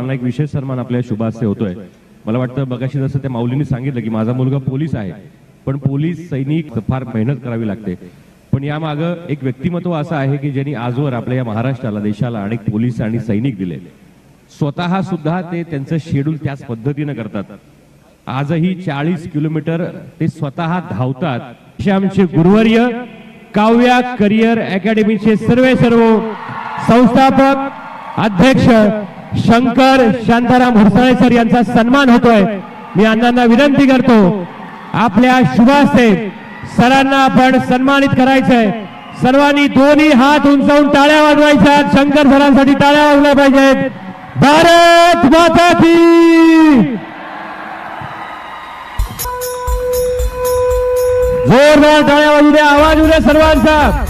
मला एक विशेष सन्मान आपल्या शुभास्ते होतोय. मला वाटतं बघाशी जसं त्या माऊलींनी सांगितलं की माझा मुलगा पोलीस आहे पण पोलीस सैनिक फार मेहनत करावी लागते. पण यामागं एक व्यक्तिमत्व असं आहे की ज्यांनी आजवर आपल्या या महाराष्ट्राला देशाला अनेक पोलीस आणि सैनिक दिले. स्वतः सुद्धा ते त्यांचं शेड्यूल त्याच पद्धतीनं करतात. आजही चाळीस किलोमीटर ते स्वतः धावतात. असे आमचे गुरुवर्य काव्या करिअर अकॅडमीचे सर्वे सर्व संस्थापक अध्यक्ष शंकर शांताराम हरसाळे सर यांचा सन्मान होतोय. मी अण्णांना विनंती करतो आपल्या शुभास्ते सरांना आपण सन्मानित करायचंय. सर्वांनी दोन्ही हात उंचावून टाळ्या वाजवायच्या शंकर सरांसाठी टाळ्या वाजल्या पाहिजेत. भारत माता की! जोरदार टाळ्या वाजू द्या आवाज उद्या सर्वांचा.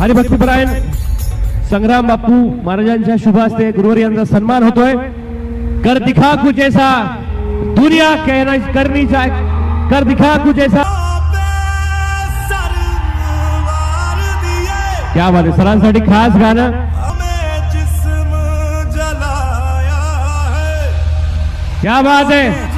हरिभक्तीपरायण संग्राम बापू महाराजांच्या शुभ हस्ते गुरुवार यांचा सन्मान कर दिखा कुछ ऐसा दुनिया कहना करनी चाहे, कर दिखा कुछ ऐसा। क्या बात आहे सरांसाठी खास है क्या बात आहे